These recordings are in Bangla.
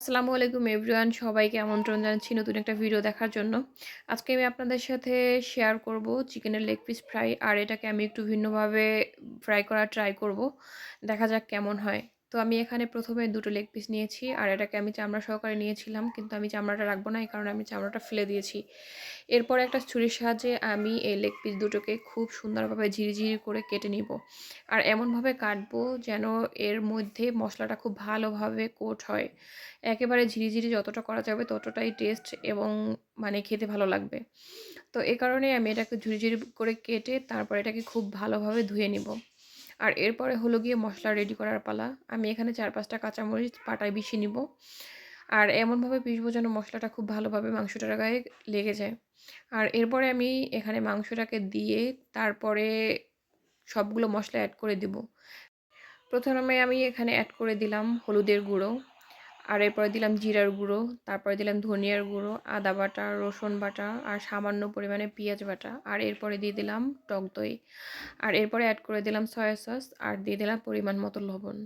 আসসালামু আলাইকুম এভরিওয়ান, সবাইকে আমন্ত্রণ জানাচ্ছি নতুন একটা ভিডিও দেখার জন্য। আজকে আমি আপনাদের সাথে শেয়ার করব চিকেনের লেগ পিস ফ্রাই আর এটাকে আমি একটু ভিন্নভাবে ফ্রাই করা ট্রাই করব। দেখা যাক কেমন হয়। তো আমি এখানে প্রথমে দুটো লেগ পিস নিয়েছি, আর এটাকে আমি চামড়া সহকারে নিয়েছিলাম, কিন্তু আমি চামড়াটা রাখব না, এই কারণে আমি চামড়াটা ফেলে দিয়েছি। এরপর একটা ছুরির সাহায্যে আমি এই লেগ পিস দুটোকে খুব সুন্দরভাবে ঝিরিঝিরি করে কেটে নিব। আর এমনভাবে কাটবো যেন এর মধ্যে মশলাটা খুব ভালোভাবে কোট হয়। একেবারে ঝিরিঝিরি যতটা করা যাবে ততটাই টেস্ট এবং মানে খেতে ভালো লাগবে। তো এ কারণে আমি এটাকে ঝুড়ি করে কেটে তারপর এটাকে খুব ভালোভাবে ধুয়ে নিব। আর এরপরে হলো গিয়ে মশলা রেডি করার পালা। আমি এখানে চার পাঁচটা কাঁচামরিচ পাটায় বিছিয়ে নিব। আর এমনভাবে পিসবো যেন মশলাটা খুব ভালোভাবে মাংসটার গায়ে লেগে যায়। আর এরপরে আমি এখানে মাংসটাকে দিয়ে তারপরে সবগুলো মশলা অ্যাড করে দিব। প্রথমে আমি এখানে অ্যাড করে দিলাম হলুদের গুঁড়ো। আর এরপরে দিলাম জিরার গুঁড়ো, তারপরে দিলাম ধনিয়ার গুঁড়ো, আদা বাটা, রসুন বাটা আর সামান্য পরিমাণে পেঁয়াজ বাটা। আর এরপরে দিয়ে দিলাম টক দই। আর এরপরে অ্যাড করে দিলাম সয়া সস আর দিয়ে দিলাম পরিমাণ মতো লবণ।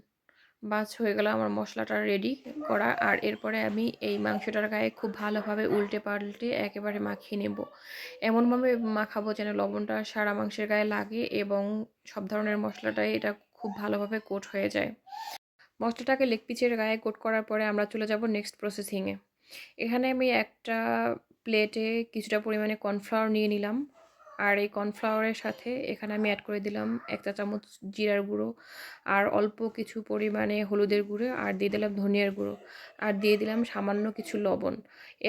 বাস, হয়ে গেল আমার মশলাটা রেডি করা। আর এরপরে আমি এই মাংসটার গায়ে খুব ভালোভাবে উল্টে পাল্টে একেবারে মাখিয়ে নেব। এমনভাবে মাখাবো যেন লবণটা সারা মাংসের গায়ে লাগে এবং সব ধরনের মশলাটাই এটা খুব ভালোভাবে কোট হয়ে যায়। মশলাটাকে লেগ পিচের গায়ে কোট করার পরে আমরা চলে যাব নেক্সট প্রসেসিংয়ে। এখানে আমি একটা প্লেটে কিছুটা পরিমাণে কর্নফ্লাওয়ার নিয়ে নিলাম। আর এই কর্নফ্লাওয়ারের সাথে এখানে আমি অ্যাড করে দিলাম এক চা চামচ জিরার গুঁড়ো, আর অল্প কিছু পরিমাণে হলুদের গুঁড়ো, আর দিয়ে দিলাম ধনিয়ার গুঁড়ো, আর দিয়ে দিলাম সামান্য কিছু লবণ।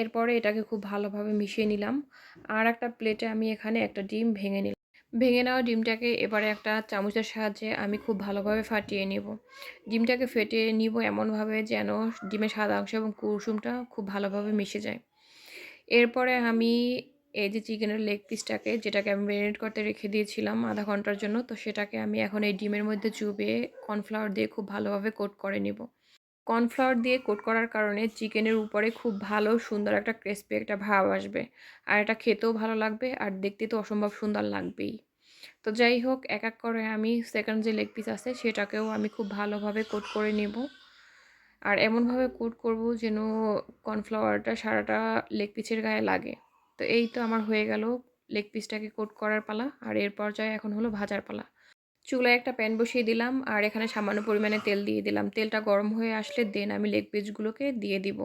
এরপরে এটাকে খুব ভালোভাবে মিশিয়ে নিলাম। আর একটা প্লেটে আমি এখানে একটা ডিম ভেঙে নিলাম। ভেঙে নেওয়া ডিমটাকে এবারে একটা চামচের সাহায্যে আমি খুব ভালোভাবে ফাটিয়ে নিব। ডিমটাকে ফেটে নিব এমনভাবে যেন ডিমের সাদা অংশ এবং কুসুমটা খুব ভালোভাবে মিশে যায়। এরপরে আমি এই যে চিকেনের লেগ পিসটাকে যেটাকে আমি ম্যারিনেট করতে রেখে দিয়েছিলাম আধা ঘণ্টার জন্য, তো সেটাকে আমি এখন এই ডিমের মধ্যে চুবিয়ে কর্নফ্লাওয়ার দিয়ে খুব ভালোভাবে কোট করে নিব। কর্নফ্লাওয়ার দিয়ে কোট করার কারণে চিকেনের উপরে খুব ভালো সুন্দর একটা ক্রিসপি একটা ভাব আসবে। আর এটা খেতেও ভালো লাগবে, আর দেখতে তো অসম্ভব সুন্দর লাগবেই। তো যাই হোক, এক এক করে আমি সেকেন্ড যে লেগ পিস আছে, সেটাকেও আমি খুব ভালোভাবে কোট করে নেব। আর এমনভাবে কোট করব যেন কর্নফ্লাওয়ারটা সারাটা লেগ পিসের গায়ে লাগে। তো এই তো আমার হয়ে গেল লেগ পিসটাকে কোট করার পালা, আর এর পর্যায়ে এখন হলো ভাজার পালা। চুলায় একটা প্যান বসিয়ে দিলাম, আর এখানে সামান্য পরিমাণে তেল দিয়ে দিলাম। তেলটা গরম হয়ে আসলে দেন আমি লেগ পিসগুলোকে দিয়ে দিব।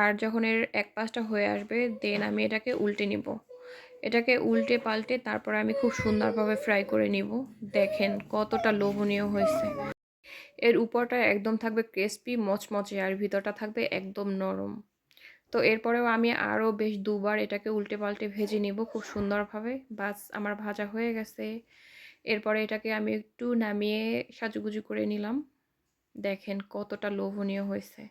আর যখন এর এক পাশটা হয়ে আসবে দেন আমি এটাকে উল্টে নিব। এটাকে উল্টে পাল্টে তারপর আমি খুব সুন্দরভাবে ফ্রাই করে নিব। দেখেন কতটা লোভনীয় হয়েছে। এর উপরটা একদম থাকবে ক্রিসপি মচমচে, আর ভিতরটা থাকবে একদম নরম। তো এরপরেও আমি আরও বেশ দুবার এটাকে উল্টে পাল্টে ভেজে নিব খুব সুন্দরভাবে। বাস, আমার ভাজা হয়ে গেছে। এরপরে এটাকে আমি একটু নামিয়ে সাজুগুজু করে নিলাম। দেখেন কতটা লোভনীয় হয়েছে।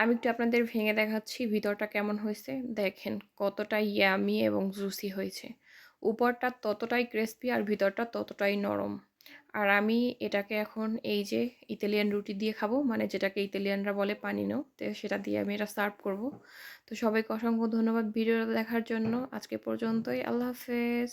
আমি একটু আপনাদের ভেঙে দেখাচ্ছি ভিতরটা কেমন হয়েছে। দেখেন কতটা ইয়ামি এবং জুসি হয়েছে। উপরটা ততটাই ক্রিসপি আর ভিতরটা ততটাই নরম। আর আমি এটাকে এখন এই যে ইতালিয়ান রুটি দিয়ে খাব মানে যেটাকে ইতালিয়ানরা বলে পানিনো, তো সেটা দিয়ে আমি এটা সার্ভ করব। তো সবাইকে অসংখ্য ধন্যবাদ ভিডিওটা দেখার জন্য। আজকে পর্যন্তই, আল্লাহ হাফেজ।